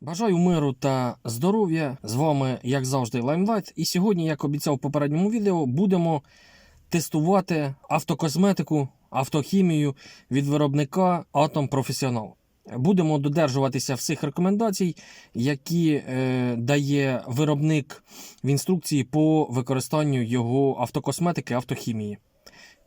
Бажаю миру та здоров'я. З вами, як завжди, Limelight. І сьогодні, як обіцяв в попередньому відео, будемо тестувати автокосметику, автохімію від виробника Atom Professional. Будемо додержуватися всіх рекомендацій, які е, дає виробник в інструкції по використанню його автокосметики, автохімії.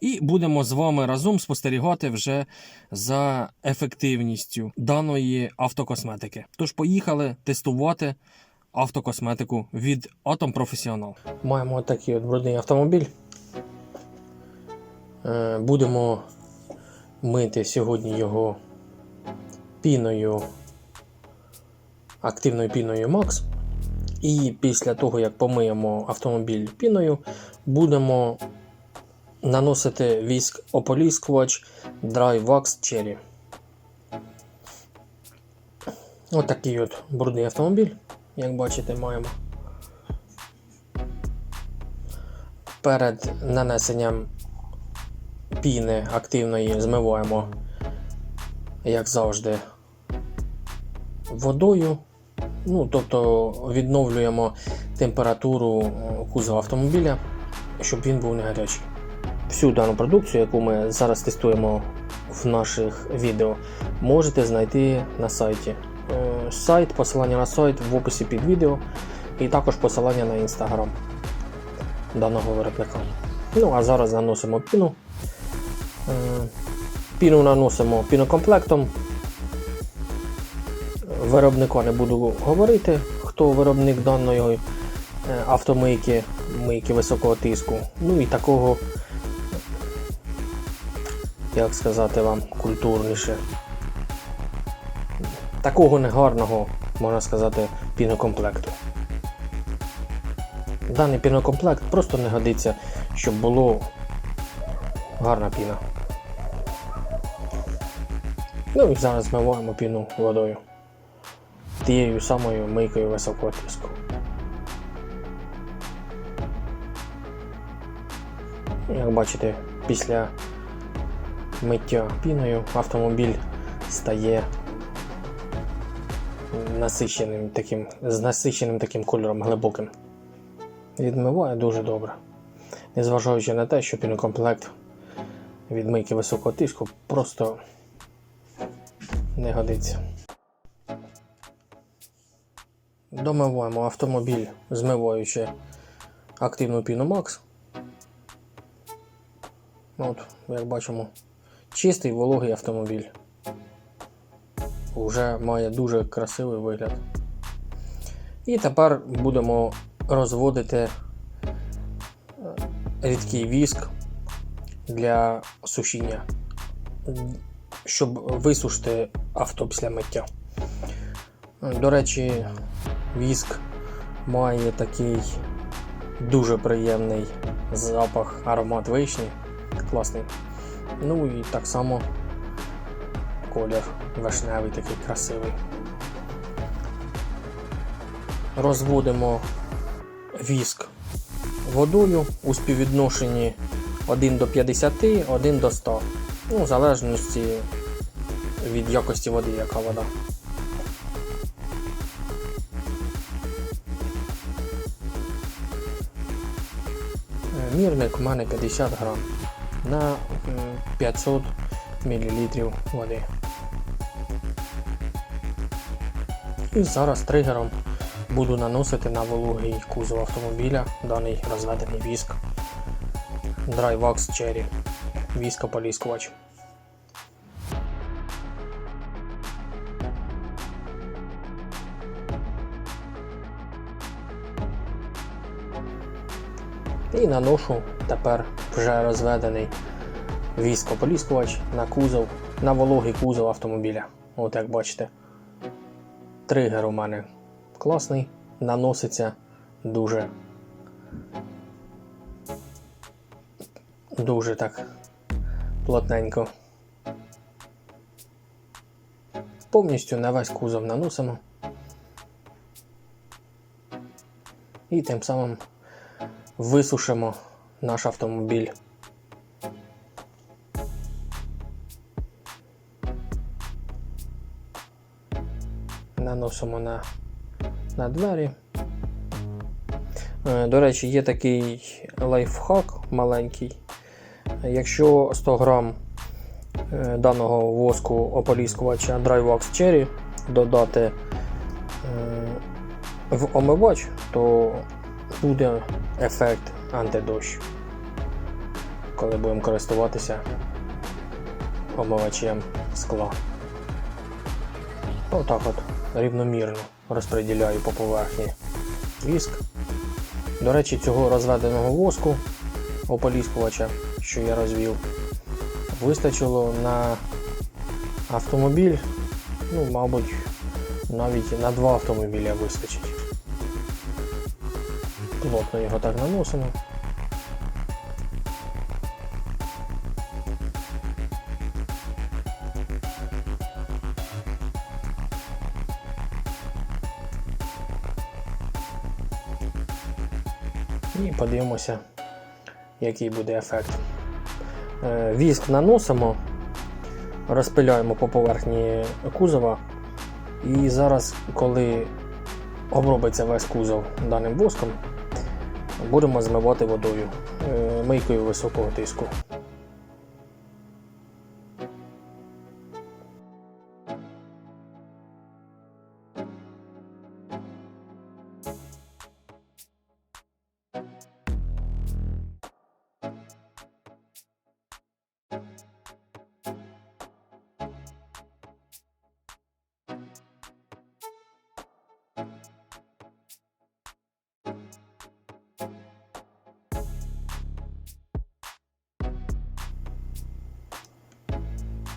І будемо з вами разом спостерігати вже за ефективністю даної автокосметики. Тож поїхали тестувати автокосметику від Atom Professional. Маємо такий от брудний автомобіль. Е, Будемо мити сьогодні його піною, активною піною Max. І після того, як помиємо автомобіль піною, будемо наносити віск ополіскувач Dry Wax Cherry. Ось такий от брудний автомобіль, як бачите, маємо. Перед нанесенням піни активної змиваємо, як завжди, водою. Ну, тобто відновлюємо температуру кузова автомобіля, щоб він був не гарячий. Всю дану продукцію, яку ми зараз тестуємо в наших відео, можете знайти на сайті. Е, Сайт, посилання на сайт в описі під відео, і також посилання на інстаграм даного виробника. Ну, а зараз наносимо піну. Е, Піну наносимо пінокомплектом. Виробника не буду говорити, хто виробник даної е, автомийки, мийки високого тиску. Ну і такого як сказати вам, культурніше. Такого негарного, можна сказати, пінокомплекту. Даний пінокомплект просто не годиться, щоб було гарна піна. Ну і зараз змиваємо піну водою. Тією самою мийкою високого тиску. Як бачите, після миття піною автомобіль стає насиченим таким, з насиченим таким кольором глибоким. Відмиває дуже добре. Незважаючи на те, що пінокомплект від мийки високого тиску просто не годиться. Домиваємо автомобіль, змиваючи активну піну Max. От, як бачимо, чистий вологий автомобіль. Уже має дуже красивий вигляд. І тепер будемо розводити е, рідкий віск для сушіння, щоб висушити авто після миття. До речі, віск має такий дуже приємний запах, аромат вишні. Класний. Ну і так само колір вишневий такий красивий. Розводимо віск водою у співвідношенні 1 до 50, 1 до 100. Ну, в залежності від якості води, яка вода. Е, Мірник в мене 50 грам на 500 мл води. І зараз тригером буду наносити на вологий кузов автомобіля даний розведений віск Dry Wax Cherry віскополіскувач. І наношу тепер вже розведений віскополіскувач на кузов, на вологий кузов автомобіля. От як бачите. Тригер у мене класний, наноситься дуже дуже так плотненько. Повністю на весь кузов наносимо. І тим самим висушимо наш автомобіль. наносимо на, на двері. Е, До речі, є такий лайфхак маленький. Якщо 100 грам е, даного воску ополіскувача Drywax Cherry додати е, в омивач, то буде ефект антидощ, коли будемо користуватися омивачем скла. Отак от рівномірно розподіляю по поверхні віск. До речі, цього розведеного воску ополіскувача, що я розвів, вистачило на автомобіль, ну, мабуть, навіть на два автомобіля вистачить. Плотно його так наносимо. І подивимося, який буде ефект. Е, Віск наносимо, розпиляємо по поверхні кузова. І зараз, коли обробиться весь кузов даним воском, будемо змивати водою е, мийкою високого тиску.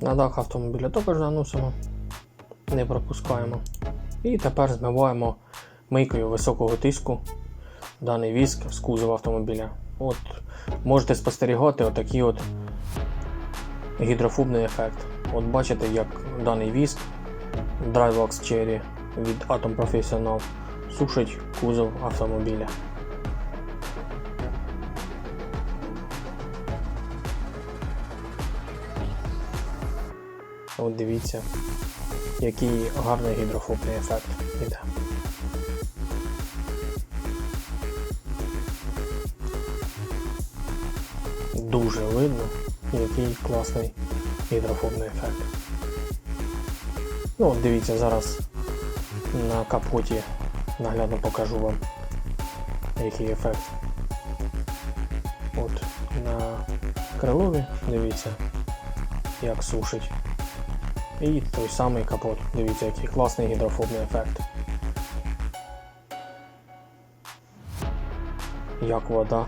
На дах автомобіля також наносимо, не пропускаємо. І тепер змиваємо мийкою високого тиску даний віск з кузова автомобіля. От можете спостерігати отакий от гідрофобний ефект. От бачите, як даний віск Drywax Cherry від Atom Professional сушить кузов автомобіля. От дивіться, який гарний гідрофобний ефект іде. Дуже видно, який класний гідрофобний ефект. Ну, от дивіться, зараз на капоті наглядно покажу вам, який ефект. От на крилові, дивіться, як сушить. І той самий капот. Дивіться, який класний гідрофобний ефект. Як вода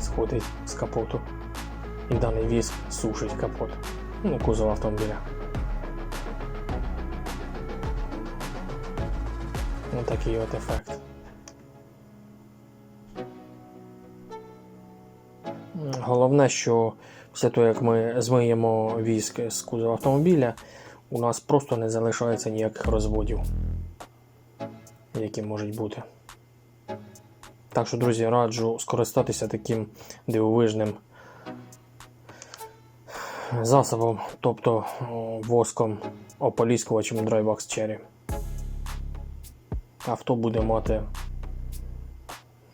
сходить з капоту. І даний віск сушить капот. Ну, кузов автомобіля. Ось такий от ефект. Головне, що після того, як ми змиємо віск з кузова автомобіля, у нас просто не залишається ніяких розводів, які можуть бути. Так що, друзі, раджу скористатися таким дивовижним засобом, тобто воском ополіскувачем Drybox Cherry. Авто буде мати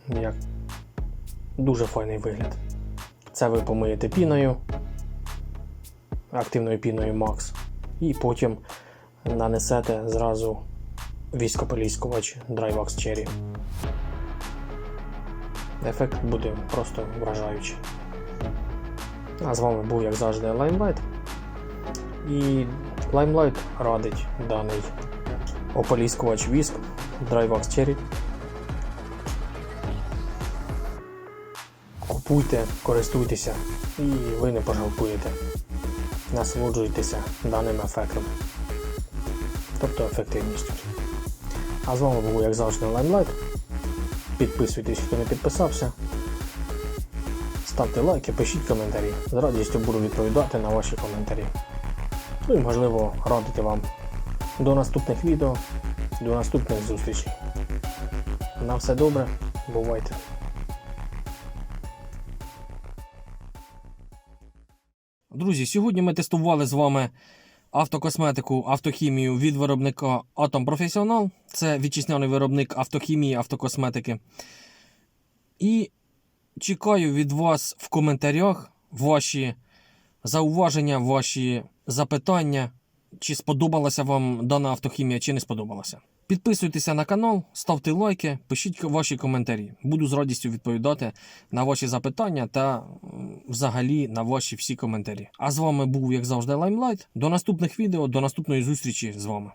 як дуже файний вигляд. Це ви помиєте піною, активною піною Max, і потім нанесете зразу військополіскувач Drywax Cherry. Ефект буде просто вражаючий. А з вами був, як завжди, Limelight. І Limelight радить даний ополіскувач віск Drywax Cherry. Купуйте, користуйтеся і ви не пожалкуєте. Насолоджуйтеся даним ефектом. Тобто ефективністю. А з вами був, як завжди, Limelight. Підписуйтесь, хто не підписався. Ставте лайки, пишіть коментарі. З радістю буду відповідати на ваші коментарі. Ну і можливо радити вам до наступних відео, до наступних зустрічей. На все добре, бувайте! Друзі, сьогодні ми тестували з вами автокосметику, автохімію від виробника Atom Professional. Це вітчизняний виробник автохімії, автокосметики. І чекаю від вас в коментарях ваші зауваження, ваші запитання, чи сподобалася вам дана автохімія, чи не сподобалася. Підписуйтеся на канал, ставте лайки, пишіть ваші коментарі. Буду з радістю відповідати на ваші запитання та взагалі на ваші всі коментарі. А з вами був, як завжди, Лаймлайт. До наступних відео, до наступної зустрічі з вами.